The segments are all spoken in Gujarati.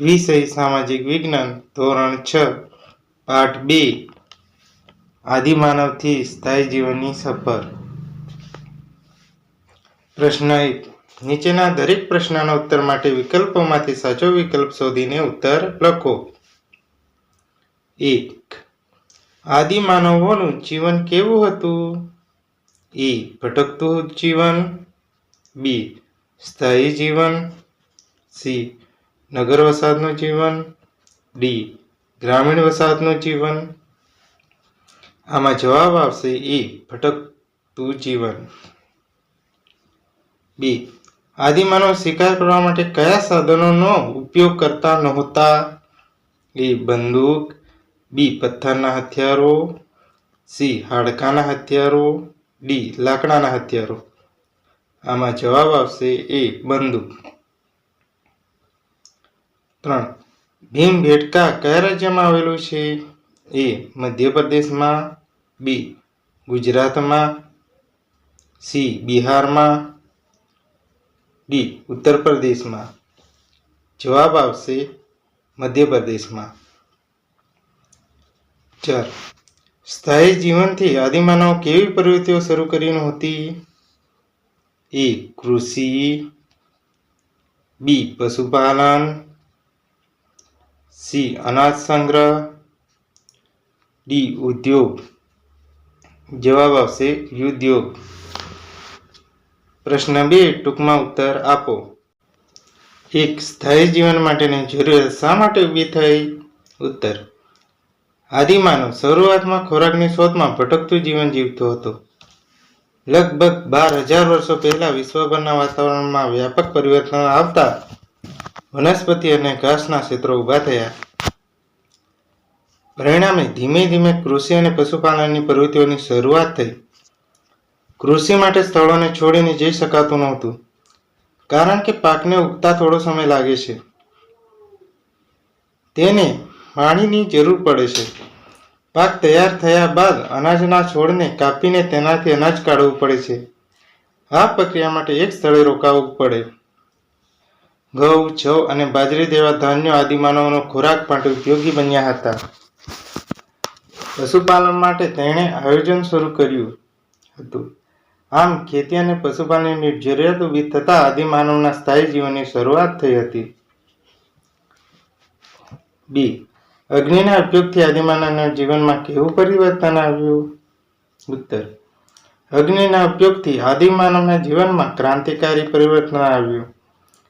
વિષય સામાજિક વિજ્ઞાન, ધોરણ છ, પાઠ બે, આદિમાનવથી સ્થાયી જીવનની સફર. પ્રશ્ન એક, નીચેના દરેક પ્રશ્નના ઉત્તર માટે વિકલ્પોમાંથી સાચો વિકલ્પ શોધીને ઉત્તર લખો. એક, આદિમાનવોનું જીવન કેવું હતું? એ, ભટકતું જીવન. બી, સ્થાયી જીવન. સી નગર વસાહતનું જીવન, ડી, ગ્રામીણ વસાહતનું જીવન. આમાં જવાબ આવશે એ, ભટકતું જીવન. બી, આદિમાનવ શિકાર કરવા માટે કયા સાધનોનો ઉપયોગ કરતા નહોતા? એ, બંદૂક. બી, પથ્થરના હથિયારો. સી, હાડકાના હથિયારો. ડી, લાકડાના હથિયારો. આમાં જવાબ આવશે એ, બંદૂક. ત્રણ. ભીમ ભેટકા કયા રાજ્યમાં આવેલું છે? એ, મધ્યપ્રદેશમાં, બી, ગુજરાતમાં, સી, બિહારમાં, ડી ઉત્તર પ્રદેશમાં જવાબ આવશે મધ્યપ્રદેશમાં. ચાર. સ્થાયી જીવનથી આદિમાનવ કેવી પ્રવૃત્તિઓ શરૂ કરી નહોતી એ, કૃષિ, બી, પશુપાલન સી. અનાજ સંગ્રહ. ડી. ઉદ્યોગ. જવાબ આવશે ઉદ્યોગ. પ્રશ્ન બે, ટૂંકમાં ઉત્તર આપો. એક, સ્થાયી જીવન માટેની જરૂરિયાત શા માટે ઊભી થઈ? ઉત્તર આદિમાનવ શરૂઆતમાં ખોરાકની શોધમાં ભટકતું જીવન જીવતો હતો. લગભગ બાર હજાર વર્ષો પહેલા વિશ્વભરના વાતાવરણમાં વ્યાપક પરિવર્તન આવતા વનસ્પતિ અને ઘાસના ક્ષેત્રો ઊભા થયા. પરિણામે ધીમે ધીમે કૃષિ અને પશુપાલનની પ્રવૃત્તિઓની શરૂઆત થઈ. કૃષિ માટે સ્થળોને છોડીને જઈ શકાતું નહોતું, કારણ કે પાકને ઉગતા થોડો સમય લાગે છે. તેને પાણીની જરૂર પડે છે. પાક તૈયાર થયા બાદ અનાજના છોડને કાપીને તેનાથી અનાજ કાઢવું પડે છે. આ પ્રક્રિયા માટે એક સ્થળે રોકાવું પડે. ઘઉં જવ અને બાજરી જેવા ધાન્યો આદિમાનવનો ખોરાક માટે ઉપયોગી બન્યા હતા. પશુપાલન માટે તેણે આયોજન શરૂ કર્યું હતું. આમ, ખેતી અને પશુપાલનની જરૂરિયાત ઊભી થતાં આદિમાનવના સ્થાયી જીવનની શરૂઆત થઈ હતી. બી. અગ્નિના ઉપયોગથી આદિમાનવના જીવનમાં કેવું પરિવર્તન આવ્યું? ઉત્તર. અગ્નિના ઉપયોગથી આદિમાનવના જીવનમાં ક્રાંતિકારી પરિવર્તન આવ્યું.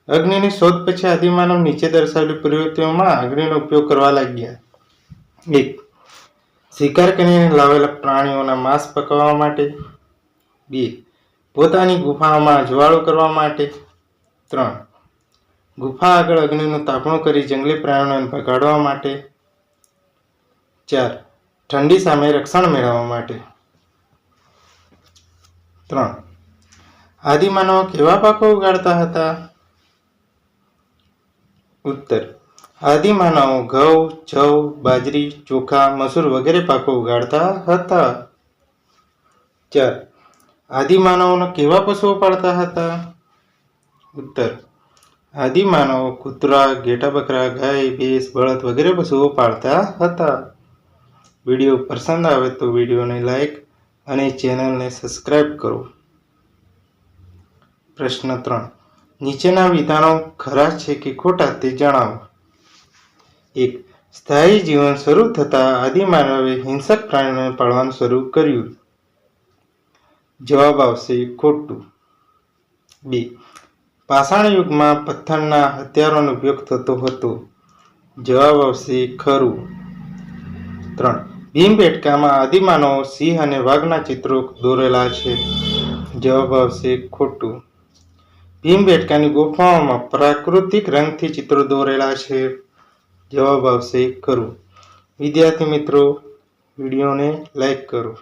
અગ્નિની શોધ પછી આદિમાનવ નીચે દર્શાવેલી પ્રવૃત્તિઓમાં અગ્નિનો ઉપયોગ કરવા લાગ્યા. એક, શિકાર કરીને લાવેલા પ્રાણીઓના માંસ પકવવા માટે. બે, પોતાની ગુફાઓમાં જ્વાળો કરવા માટે. ત્રણ, ગુફા આગળ અગ્નિનું તાપણું કરી જંગલી પ્રાણીઓને ભગાડવા માટે. ચાર, ઠંડી સામે રક્ષણ મેળવવા માટે. ત્રણ, આદિમાનવો કેવા પાકો ઉગાડતા હતા? ઉત્તર. આદિમાનવો ઘઉં, જવ, બાજરી, ચોખા, મસૂર વગેરે પાકો ઉગાડતા હતા. ચાર. આદિમાનવોના કેવા પશુઓ પાળતા હતા? ઉત્તર. આદિમાનવો કૂતરા ઘેટા બકરા ગાય, ભેંસ, બળદ વગેરે પશુઓ પાળતા હતા. વીડિયો પસંદ આવે તો વિડીયોને લાઈક અને ચેનલને સબસ્ક્રાઈબ કરો. પ્રશ્ન ત્રણ. નીચેના વિધાનો ખરા છે કે ખોટા તે જણાવો. એક, સ્થાયી જીવન શરૂ થતાં આદિમાનવે હિંસક પ્રાણીઓને પાળવાનું શરૂ કર્યું. જવાબ આવશે ખોટું. બે, પાષાણ યુગમાં પથ્થરના હથિયારોનો ઉપયોગ થતો હતો. જવાબ આવશે ખરું. ત્રણ ભીમબેટકામાં આદિમાનવ સિંહ અને વાઘના ચિત્રો દોરેલા છે. જવાબ આવશે ખોટું. ભીમબેટકાની ગુફાઓમાં પ્રાકૃતિક રંગથી ચિત્રો દોરેલા છે. જવાબ આવશે કરું. વિદ્યાર્થી મિત્રો, વિડીયોને લાઈક કરો.